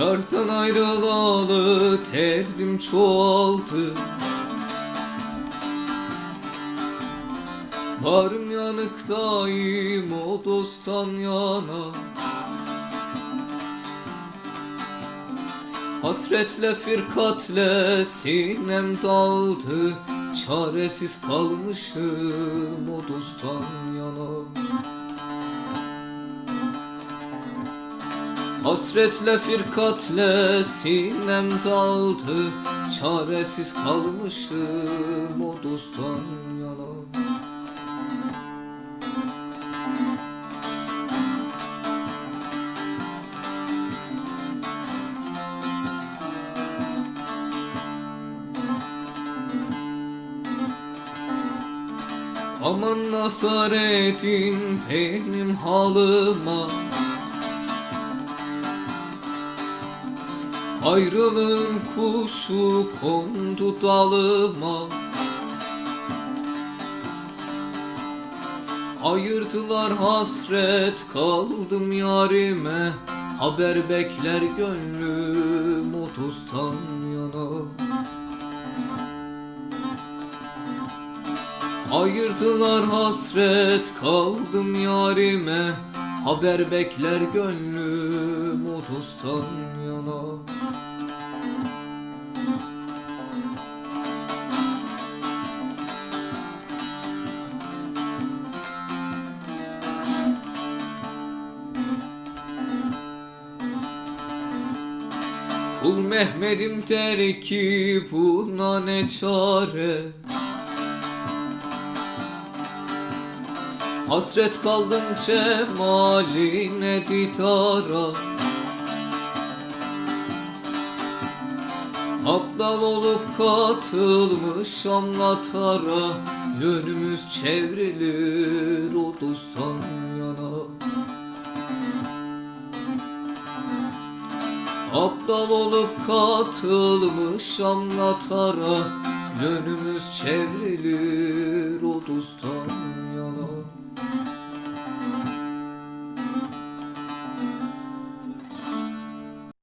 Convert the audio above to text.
Yardan ayrılalı terdim çoğaldı Varım yanıktayım o dosttan yana. Hasretle firkatle sinem daldı. Çaresiz kalmışım o dosttan yana Hasretle firkatle sinem daldı. Çaresiz kalmışım o dosttan yana. Aman nasaretin benim halıma Ayrılığın kuşu kondu dalıma. Ayırdılar hasret kaldım yarime. Haber bekler gönlüm o dosttan yana. Ayırdılar hasret kaldım yarime Haber bekler gönlüm o dosttan yana. Kul Mehmet'im der ki buna ne çare Hasret kaldım cemaline didara Aptal olup katılmış anlatara. Yönümüz çevrilir o dosttan yana. Aptal olup katılmış anlatara. Yönümüz çevrilir o dosttan